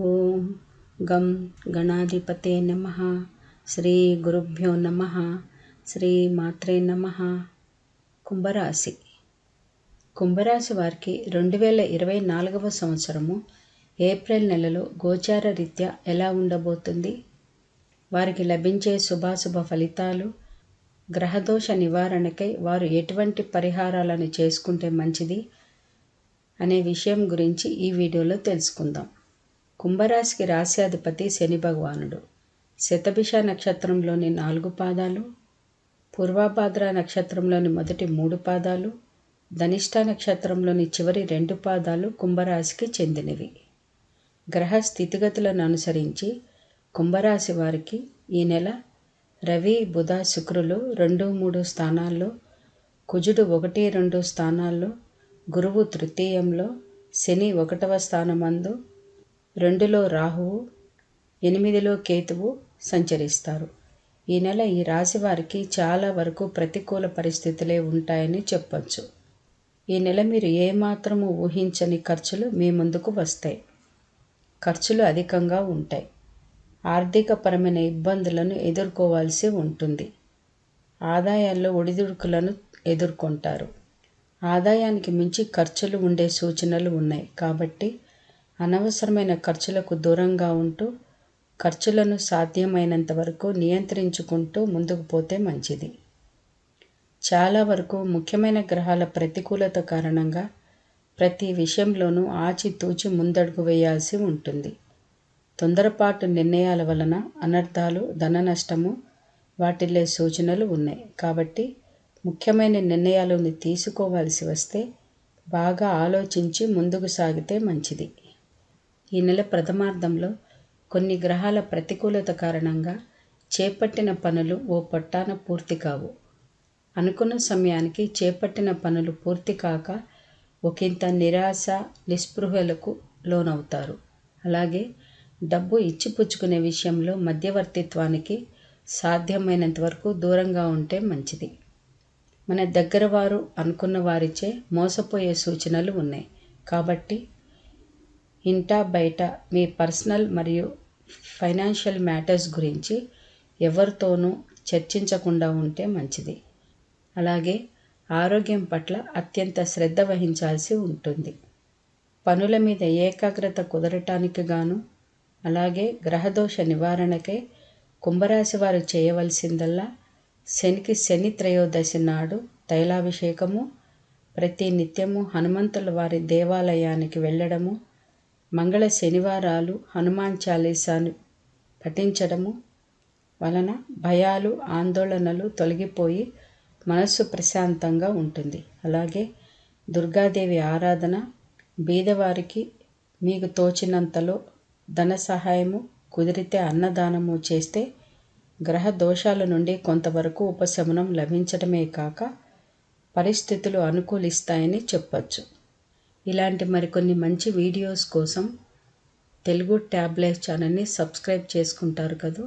ఓం గం గణాధిపతే నమ. శ్రీ గురుభ్యో నమ. శ్రీ మాత్రే నమ. కుంభరాశి. కుంభరాశి వారికి రెండు వేల ఇరవై నాలుగవ సంవత్సరము ఏప్రిల్ నెలలో గోచార రీత్యా ఎలా ఉండబోతుంది? వారికి లభించే శుభాశుభ ఫలితాలు గ్రహదోష నివారణకై వారు ఎటువంటి పరిహారాలను చేసుకుంటే మంచిది? అనే విషయం గురించి ఈ వీడియోలో తెలుసుకుందాం. కుంభరాశికి రాశ్యాధిపతి శని భగవానుడు. శతభిష నక్షత్రంలోని నాలుగు పాదాలు పూర్వాభాద్ర నక్షత్రంలోని మొదటి మూడు పాదాలు ధనిష్ట నక్షత్రంలోని చివరి రెండు పాదాలు కుంభరాశికి చెందినవి. గ్రహ స్థితిగతులను అనుసరించి కుంభరాశి వారికి ఈ నెల రవి బుధ శుక్రులు రెండు మూడు స్థానాల్లో కుజుడు ఒకటి రెండు స్థానాల్లో గురువు తృతీయంలో శని ఒకటవ స్థానమందు రెండులో రాహువు ఎనిమిదిలో కేతువు సంచరిస్తారు. ఈ నెల ఈ రాశి వారికి చాలా వరకు ప్రతికూల పరిస్థితులే ఉంటాయని చెప్పచ్చు. ఈ నెల మీరు ఏమాత్రము ఊహించని ఖర్చులు మీ ముందుకు వస్తాయి. ఖర్చులు అధికంగా ఉంటాయి. ఆర్థికపరమైన ఇబ్బందులను ఎదుర్కోవాల్సి ఉంటుంది. ఆదాయాల్లో ఒడిదుడుకులను ఎదుర్కొంటారు. ఆదాయానికి మించి ఖర్చులు ఉండే సూచనలు ఉన్నాయి కాబట్టి అనవసరమైన ఖర్చులకు దూరంగా ఉంటూ ఖర్చులను సాధ్యమైనంత వరకు నియంత్రించుకుంటూ ముందుకు పోతే మంచిది. చాలా వరకు ముఖ్యమైన గ్రహాల ప్రతికూలత కారణంగా ప్రతి విషయంలోనూ ఆచితూచి ముందడుగు వేయాల్సి ఉంటుంది. తొందరపాటు నిర్ణయాల వలన అనర్థాలు ధన నష్టము వాటిల్లే సూచనలు ఉన్నాయి. కాబట్టి ముఖ్యమైన నిర్ణయాలను తీసుకోవాల్సి వస్తే బాగా ఆలోచించి ముందుకు సాగితే మంచిది. ఈ నెల ప్రథమార్థంలో కొన్ని గ్రహాల ప్రతికూలత కారణంగా చేపట్టిన పనులు ఓ పట్టాన పూర్తి కావు. అనుకున్న సమయానికి చేపట్టిన పనులు పూర్తి కాక ఒకంత నిరాశ నిస్పృహలకు లోనవుతారు. అలాగే డబ్బు ఇచ్చిపుచ్చుకునే విషయంలో మధ్యవర్తిత్వానికి సాధ్యమైనంత వరకు దూరంగా ఉంటే మంచిది. మన దగ్గర వారు అనుకున్న వారిచే మోసపోయే సూచనలు ఉన్నాయి. కాబట్టి ఇంటా బయట మీ పర్సనల్ మరియు ఫైనాన్షియల్ మ్యాటర్స్ గురించి ఎవరితోనూ చర్చించకుండా ఉంటే మంచిది. అలాగే ఆరోగ్యం పట్ల అత్యంత శ్రద్ధ వహించాల్సి ఉంటుంది. పనుల మీద ఏకాగ్రత కుదరటానికి గాను అలాగే గ్రహదోష నివారణకై కుంభరాశి వారు చేయవలసిందల్లా శనికి శని త్రయోదశి నాడు తైలాభిషేకము ప్రతి నిత్యము హనుమంతుల వారి దేవాలయానికి వెళ్ళడము మంగళ శనివారాలు హనుమాన్ చాలీసాను పఠించడము వలన భయాలు ఆందోళనలు తొలగిపోయి మనస్సు ప్రశాంతంగా ఉంటుంది. అలాగే దుర్గాదేవి ఆరాధన బీదవారికి మీకు తోచినంతలో ధన సహాయము కుదిరితే అన్నదానము చేస్తే గ్రహ దోషాల నుండి కొంతవరకు ఉపశమనం లభించడమే కాక పరిస్థితులు అనుకూలిస్తాయని చెప్పచ్చు. ఇలాంటి మరికొన్ని మంచి వీడియోస్ కోసం తెలుగు ట్యాబ్లెట్ ఛానల్ని సబ్స్క్రైబ్ చేసుకుంటారు కదూ?